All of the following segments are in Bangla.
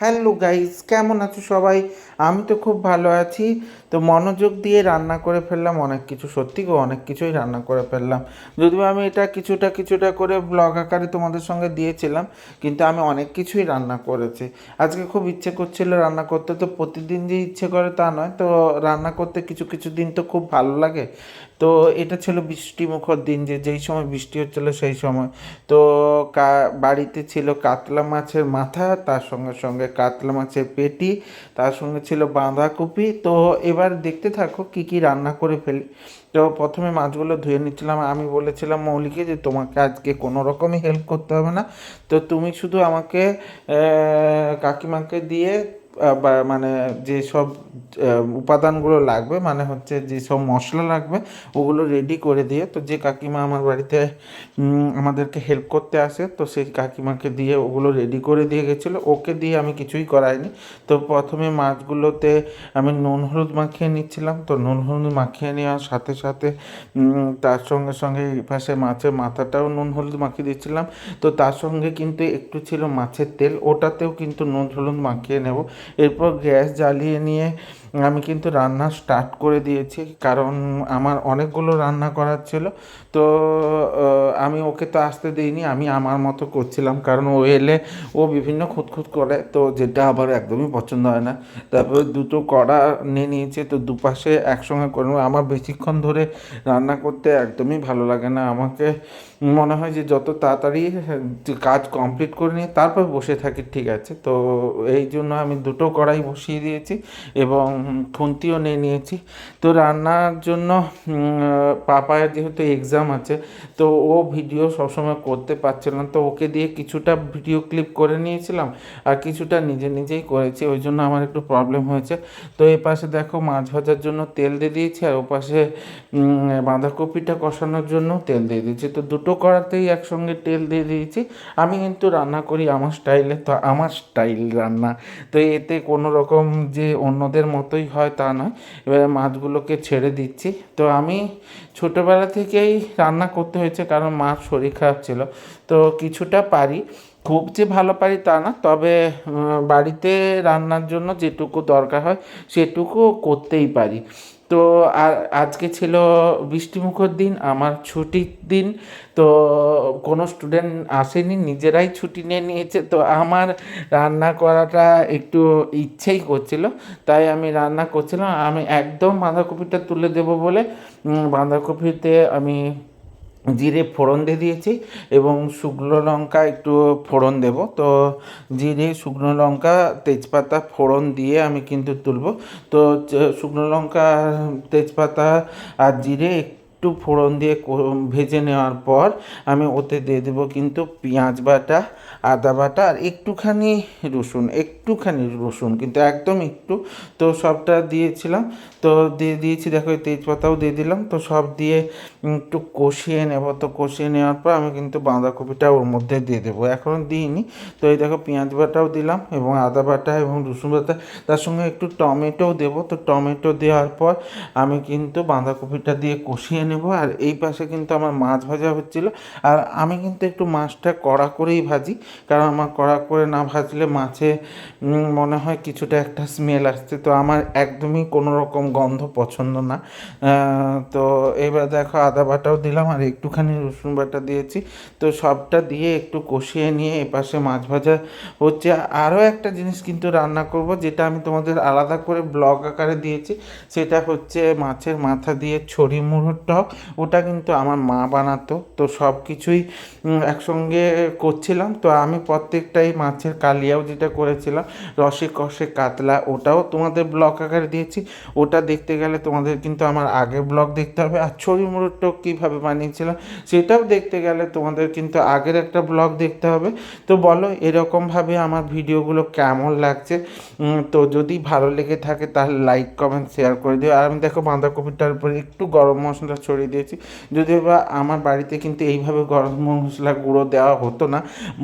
হ্যালো গাইস, কেমন আছো সবাই? আমি তো খুব ভালো আছি। তো মনোযোগ দিয়ে রান্না করে ফেললাম, অনেক কিছু সত্যি গো, অনেক কিছুই রান্না করে ফেললাম। যদিও আমি এটা কিছুটা কিছুটা করে ব্লগ আকারে তোমাদের সঙ্গে দিয়েছিলাম, কিন্তু আমি অনেক কিছুই রান্না করেছি। আজকে খুব ইচ্ছে করছিল রান্না করতে, তো প্রতিদিন যে ইচ্ছে করে তা নয়, তো রান্না করতে কিছু কিছু দিন তো খুব ভালো লাগে। তো এটা ছিল বৃষ্টিমুখর দিন, যে যেই সময় বৃষ্টি হচ্ছিল সেই সময়। তো বাড়িতে ছিল কাতলা মাছের মাথা, তার সঙ্গে সঙ্গে কাতলা মাছের পেটি, তার সঙ্গে ছিল বাঁধাকপি। তো এবার দেখতে থাকো কি কি রান্না করে ফেলি। তো প্রথমে মাছগুলো ধুয়ে নিচ্ছিলাম। আমি বলেছিলাম মৌলিকে যে তোমাকে আজকে কোনো রকমই হেল্প করতে হবে না। তো তুমি শুধু আমাকে কাকিমাকে দিয়ে মানে যেসব উপাদানগুলো লাগবে মানে হচ্ছে যেসব মশলা লাগবে, ওগুলো রেডি করে দিয়ে, তো যে কাকিমা আমার বাড়িতে আমাদেরকে হেল্প করতে আসে, তো সেই কাকিমাকে দিয়ে ওগুলো রেডি করে দিয়ে গেছিল। ওকে দিয়ে আমি কিছুই করাইনি। তো প্রথমে মাছগুলোতে আমি নুন হলুদ মাখিয়ে নিচ্ছিলাম। তো নুন হলুদ মাখিয়ে নেওয়ার সাথে সাথে তার সঙ্গে সঙ্গে এই পাশে মাছের মাথাটাও নুন হলুদ মাখিয়ে দিচ্ছিলাম। তো তার সঙ্গে কিন্তু একটু ছিল মাছের তেল, ওটাতেও কিন্তু নুন হলুদ মাখিয়ে নেব। এরপর গ্যাস জ্বালিয়ে নিয়ে আমি কিন্তু রান্না স্টার্ট করে দিয়েছি, কারণ আমার অনেকগুলো রান্না করার ছিল। তো আমি ওকে তো আসতে দিইনি, আমি আমার মতো করছিলাম, কারণ ও এলে ও বিভিন্ন খুঁতখুত করে, তো যেটা আবার একদমই পছন্দ হয় না। তারপরে দুটো কড়া নিয়ে নিয়েছে, তো দুপাশে একসঙ্গে করে আমার বেশিক্ষণ ধরে রান্না করতে একদমই ভালো লাগে না। আমাকে মনে হয় যে যত তাড়াতাড়ি কাজ কমপ্লিট করে নিয়ে তারপর বসে থাকি, ঠিক আছে? তো, এই জন্য আমি দুটো কড়াই বসিয়ে দিয়েছি এবং খুন্তিও নিয়ে নিয়েছি। তো রান্নার জন্য পাপায়ের যেহেতু এক্সাম আছে, তো ও ভিডিও সবসময় করতে পারছিল না। তো ওকে দিয়ে কিছুটা ভিডিও ক্লিপ করে নিয়েছিলাম, আর কিছুটা নিজে নিজেই করেছি, ওই জন্য আমার একটু প্রবলেম হয়েছে। তো এই পাশে দেখো মাছ ভাজার জন্য তেল দিয়ে দিয়েছি, আর ও পাশে বাঁধাকপিটা কষানোর জন্য তেল দিয়ে দিয়েছি। তো দুটো কড়াতেই একসঙ্গে তেল দিয়ে দিয়েছি। আমি কিন্তু রান্না করি আমার স্টাইলে তো আমার স্টাইল রান্না। তো এতে কোনো রকম যে অন্যদের মতোই হয় তা নয়। এবারে মাছগুলোকে ছেড়ে দিচ্ছি। তো আমি ছোটোবেলা থেকেই রান্না করতে হয়েছে কারণ মার শরীর খারাপ ছিল। তো কিছুটা পারি। খুব যে ভালো পারি তা না। তবে বাড়িতে রান্নার জন্য যেটুকু দরকার হয় সেটুকু করতেই পারি। তো আজকে ছিল বৃষ্টিমুখর দিন, আমার ছুটির দিন, তো কোনো স্টুডেন্ট আসেনি, নিজেরাই ছুটি নিয়ে নিয়েছে, তো আমার রান্না করাটা একটু ইচ্ছেই করছিল, তাই আমি রান্না করছিলাম, আমি একদম বাঁধাকপিটা তুলে দেব বলে বাঁধাকপিতে আমি জিরে ফোড়ন দিয়ে দিয়েছি এবং শুকনো লঙ্কা একটু ফোড়ন দেব। তো জিরে, শুকনো লঙ্কা, তেজপাতা ফোড়ন দিয়ে আমি কিন্তু তুলব। তো শুকনো লঙ্কা, তেজপাতা আর জিরে একটু ফোড়ন দিয়ে ভেজে নেওয়ার পর আমি ওতে দিয়ে দেবো কিন্তু পেঁয়াজ বাটা, আদা বাটা আর একটুখানি রসুন একটুখানি রসুন কিন্তু একদম একটু। তো সবটা দিয়েছিলাম, তো দিয়ে দিয়েছি, দেখো তেজপাতাও দিয়ে দিলাম, তো সব দিয়ে একটু কষিয়ে নেব। তো কষিয়ে নেওয়ার পর আমি কিন্তু বাঁধাকপিটা ওর মধ্যে দিয়ে দেবো, এখনও দিইনি। তো এই দেখো পেঁয়াজ বাটাও দিলাম এবং আদা বাটা এবং রসুন বাটা, তার সঙ্গে একটু টমেটোও দেবো। তো টমেটো দেওয়ার পর আমি কিন্তু বাঁধাকপিটা দিয়ে কষিয়ে নেব। আর এই পাশে কিন্তু আমার মাছ ভাজা হচ্ছিল। আর আমি কিন্তু একটু মাছটা কড়া করেই ভাজি, কারণ আমার কড়া করে না ভাজলে মাছে মনে হয় কিছুটা একটা স্মেল আসছে। তো আমার একদমই কোনো রকম গন্ধ পছন্দ না। তো এবার দেখো আদা বাটাও দিলাম, আর একটুখানি রসুন বাটা দিয়েছি। তো সবটা দিয়ে একটু কষিয়ে নিয়ে এপাশে মাছ ভাজা হচ্ছে। আরও একটা জিনিস কিন্তু রান্না করব, যেটা আমি তোমাদের আলাদা করে ব্লগ আকারে দিয়েছি। সেটা হচ্ছে মাছের মাথা দিয়ে ছড়ি মুড়োর টক। ওটা কিন্তু আমার মা বানাতো। তো সব কিছুই একসঙ্গে করছিলাম। তো আমি প্রত্যেকটাই মাছের কালিয়াও যেটা করেছিলাম, রসে কষে কাতলা, ওটাও তোমাদের ব্লগ আকারে দিয়েছি। ওটা দেখতে গেলে তোমাদের কিন্তু আমার আগের ব্লগ দেখতে হবে। আর ছড়ি মুড়োর কীভাবে বানিয়েছিলাম, সেটাও দেখতে গেলে তোমাদের কিন্তু আগের একটা ব্লগ দেখতে হবে। তো বলো, এরকমভাবে আমার ভিডিওগুলো কেমন লাগছে? তো যদি ভালো লেগে থাকে তাহলে লাইক কমেন্ট শেয়ার করে দিও। আর আমি দেখো বাঁধাকপিটার উপরে একটু গরম মশলা সরিয়ে দিয়েছি। যদিও বা আমার বাড়িতে কিন্তু এইভাবে গরম মশলা গুঁড়ো দেওয়া হতো না,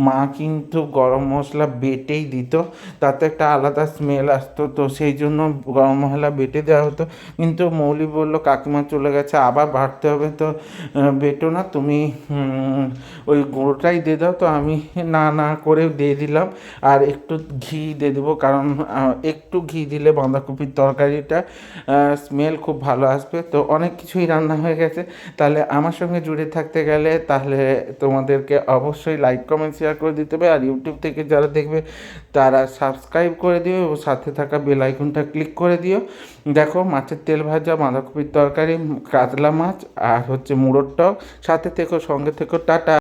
মা কিন্তু গরম মশলা বেটেই দিত, তাতে একটা আলাদা স্মেল আসতো, তো সেই জন্য গরম মশলা বেটে দেওয়া হতো। কিন্তু মৌলি বলল, কাকিমা চলে গেছে, আবার বাড়তে হবে তো বেটো না, তুমি ওই গুঁড়োটাই দিয়ে দাও। তো আমি না না করে দিয়ে দিলাম, আর একটু ঘি দিয়ে দেবো, কারণ একটু ঘি দিলে বাঁধাকপির তরকারিটা স্মেল খুব ভালো আসবে। তো অনেক কিছুই রান্না হয়ে গেছে। তাহলে আমার সঙ্গে জুড়ে থাকতে গেলে তাহলে তোমাদেরকে অবশ্যই লাইক কমেন্ট শেয়ার করে দিতে হবে। আর ইউটিউব থেকে যারা দেখবে, তারা সাবস্ক্রাইব করে দিও এবং সাথে থাকা বেল আইকনটা ক্লিক করে দিও। দেখো, মাছের তেল ভাজা, বাঁধাকপির তরকারি, কাতলা মাছ আর হচ্ছে মুড়োর টক। সাথে থেকো, সঙ্গে থেকো, টাটা।